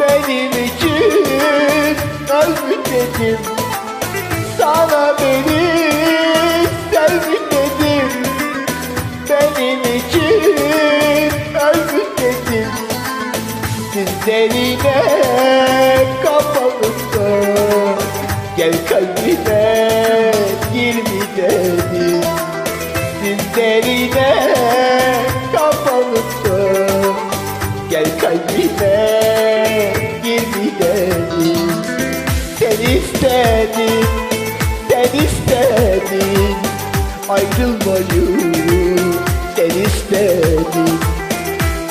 Benim için öldü dedim. Sana beni sevdim dedim. Benim için öldü dedim. Dizlerine kapalısın Gel kalbime girme dedim Dizlerine istedin, sen istedin Ayrılmayı sen istedin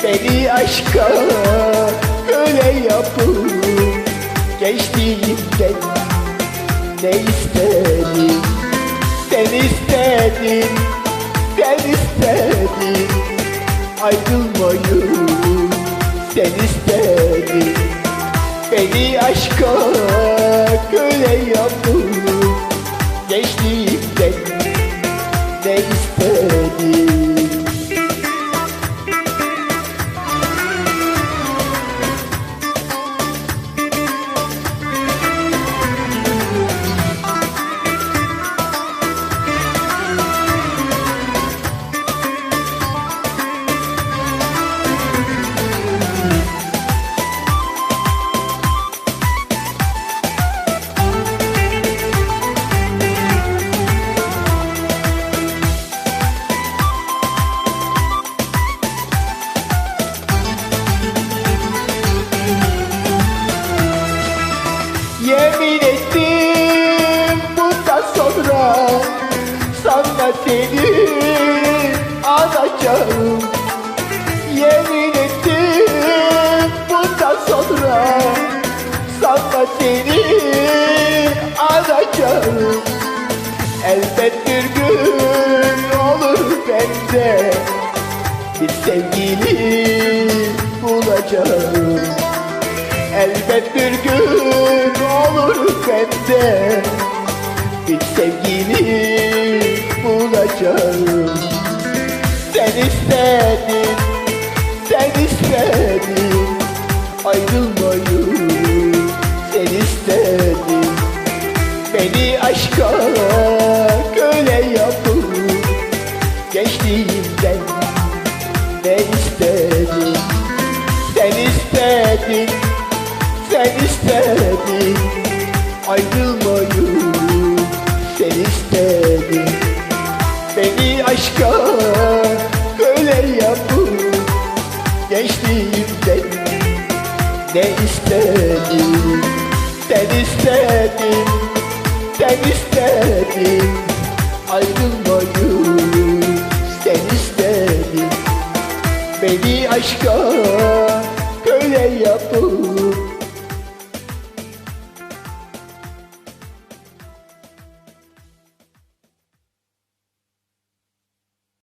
Beni aşka köle yapıp Geçtiğimden ne istedin Sen istedin, sen istedin Ayrılmayı sen istedin Beni aşka seni alacağım Yemin ettim. Bundan sonra sana seni alacağım Elbet bir gün olur bende. Bir sevgili bulacağım. Elbet bir gün olur bende. Bir sevgili bulacağım Sen istedin, sen istedin. Ayrılmayı sen istedin. Beni aşka köle yapıp Geçtiğimden ne istedin? Sen istedin sen istedin. Ayrılmayı sen istedin aşka köle yapıp Geçtiğimden ne istedin Sen istedin, sen istedin Ayrılmayı sen istedin. Beni aşka köle yapıp